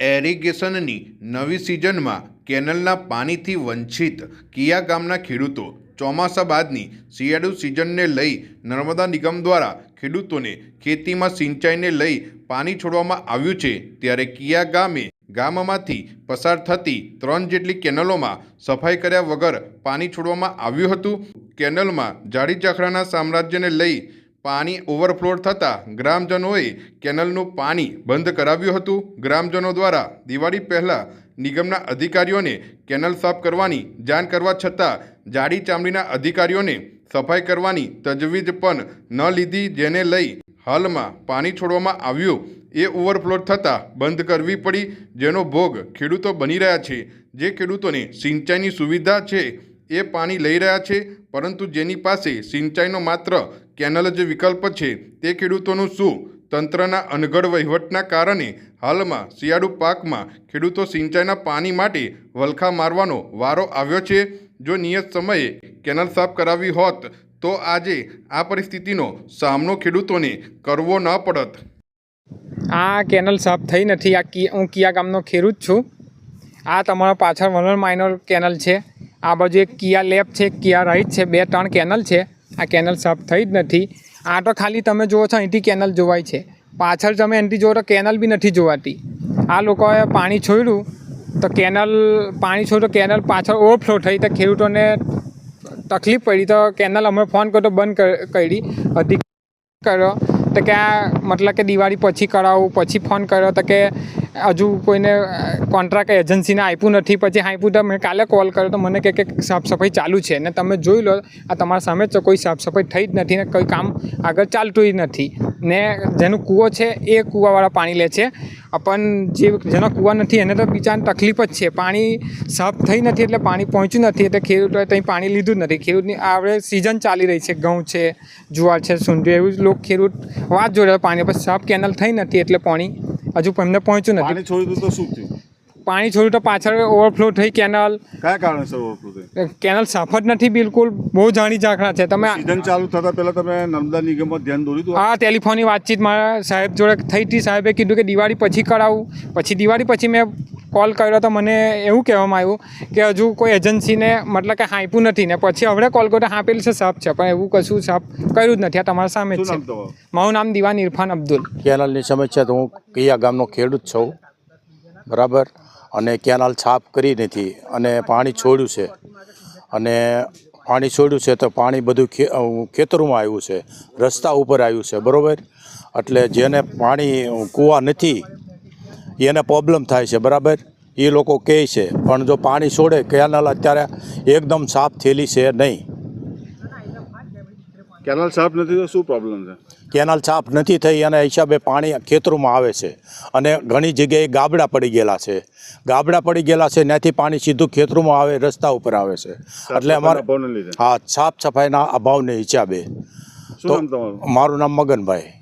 એરિગેશનની નવી સિઝનમાં કેનલના પાણીથી વંચિત કિયા ગામના ખેડૂતો ચોમાસા બાદની શિયાળુ સિઝનને લઈ નર્મદા નિગમ દ્વારા ખેડૂતોને ખેતીમાં સિંચાઈને લઈ પાણી છોડવામાં આવ્યું છે, ત્યારે કિયા ગામે ગામમાંથી પસાર થતી ત્રણ જેટલી કેનલોમાં સફાઈ કર્યા વગર પાણી છોડવામાં આવ્યું હતું. કેનલમાં જાડી જાખરાના સામ્રાજ્યને લઈ પાણી ઓવરફ્લો થતાં ગ્રામજનોએ કેનલનું પાણી બંધ કરાવ્યું હતું. ગ્રામજનો દ્વારા દિવાળી પહેલાં નિગમના અધિકારીઓને કેનલ સાફ કરવાની, જાણ કરવા છતાં જાડી ચામડીના અધિકારીઓને સફાઈ કરવાની તજવીજ પણ ન લીધી, જેને લઈ હાલમાં પાણી છોડવામાં આવ્યું. એ ઓવરફ્લો થતાં બંધ કરવી પડી, જેનો ભોગ ખેડૂતો બની રહ્યા છે. જે ખેડૂતોને સિંચાઈની સુવિધા છે એ પાણી લઈ રહ્યા છે, પરંતુ જેની પાસે સિંચાઈનો માત્ર કેનલ જ વિકલ્પ છે, તે ખેડૂતોનું શું? તંત્રના અનગઢ વહીવટના કારણે હાલમાં શિયાળુ પાકમાં ખેડૂતો સિંચાઈના પાણી માટે વલખા મારવાનો વારો આવ્યો છે. જો નિયત સમયે કેનલ સાફ કરાવી હોત, તો આજે આ પરિસ્થિતિનો સામનો ખેડૂતોને કરવો ન પડત. આ કેનલ સાફ થઈ નથી. આ હું કિયા ગામનો ખેડૂત છું. આ તમારા પાછળ વલણ માઇનર કેનલ છે. આ બાજુ એક કિયા લેબ છે કિયા રાઈટ છે, બે ત્રણ કેનલ છે. આ કેનલ સાફ થઈ જ નથી. આ તો ખાલી તમે જુઓ છો, અહીંથી કેનલ જોવાય છે. પાછળ તમે અહીંથી જુઓ તો કેનલ બી નથી જોવાતી. આ લોકોએ પાણી છોડ્યું તો કેનલ, પાણી છોડ્યું તો કેનલ પાછળ ઓવરફ્લો થઈ તો ખેડૂતોને તકલીફ પડી. તો કેનલ અમે ફોન કર્યો બંધ કરી. અધિક કર્યો. તો કે આ મતલબ કે દિવાળી પછી કરાવું, પછી ફોન કર્યો તો કે હજુ કોઈને કોન્ટ્રાક્ટ એજન્સીને આપ્યું નથી, પછી આપ્યું તો મેં કાલે કોલ કર્યો તો મને કહે કે સાફ સફાઈ ચાલુ છે. ને તમે જોઈ લો, આ તમારા સામે જ કોઈ સાફ સફાઈ થઈ જ નથી ને કોઈ કામ આગળ ચાલતું જ નથી. ને જેનું કૂવો છે, એ કૂવાવાળા પાણી લે છે. પણ જે જેનો કૂવા નથી, એને તો બિચારાને તકલીફ જ છે. પાણી સાફ થઈ નથી એટલે પાણી પહોંચ્યું નથી, એટલે ખેડૂતોએ ત્યાં પાણી લીધું જ નથી. ખેડૂતની આપણે સિઝન ચાલી રહી છે, ઘઉં છે, જુવાર છે સૂંઢ્યું એવું લોક ખેડૂત વાત જોડે પાણી પછી સાફ કેનલ થઈ નથી એટલે પાણી હજુ એમને પહોંચ્યું નથી. છોડી દીધું તો શું થયું? પાણી છોડ્યું તો પાછળ ઓવરફ્લો થઈ કેનલ કયા કારણસર ઓવરફ્લો થઈ? કેનલ સાફ જ નથી બિલકુલ બહુ જાણી ઝાંખરા છે. તમે સિઝન ચાલુ થતા પહેલા તમે નર્મદા નિગમમાં ધ્યાન દોર્યું હતું? હા ટેલિફોનની વાતચીત મારા સાહેબ જોડે થઈ હતી. સાહેબે કીધું કે દિવાળી પછી કરાવું. પછી દિવાળી પછી મેં કોલ કર્યો તો મને એવું કહેવામાં આવ્યું કે હજુ કોઈ એજન્સીને મતલબ કે હાંપ્યું નથી ને પછી હવે કોલ કર્યો તો હાંપેલું છે સાફ છે. પણ એવું કશું સાફ કર્યું જ નથી. આ તમારા સામે જ છે. નામ મારું નામ દિવાન ઇરફાન અબ્દુલ. કેનાલની સમસ્યા તો હું કયા ગામનો ખેડૂત છું? બરાબર? અને કેનાલ સાફ કરી નથી અને પાણી છોડ્યું છે. અને પાણી છોડ્યું છે તો પાણી બધું ખેતરોમાં આવ્યું છે. રસ્તા ઉપર આવ્યું છે, બરાબર? એટલે જેને પાણી કૂવા નથી, એને પ્રોબ્લેમ થાય છે, બરાબર? એ લોકો કહે છે, પણ જો પાણી છોડે કેનાલ અત્યારે એકદમ સાફ થયેલી છે નહીં. કેનાલ સાફ નથી તો શું પ્રોબ્લેમ છે? કેનાલ સાફ નથી થઈ અને હિસાબે પાણી ખેતરોમાં આવે છે. અને ઘણી જગ્યાએ ગાબડા પડી ગયેલા છે. ગાબડા પડી ગયેલા છે ત્યાંથી પાણી સીધું ખેતરોમાં આવે રસ્તા ઉપર આવે છે. એટલે અમારે હા સાફ સફાઈના અભાવને હિસાબે. તો મારું નામ મગનભાઈ.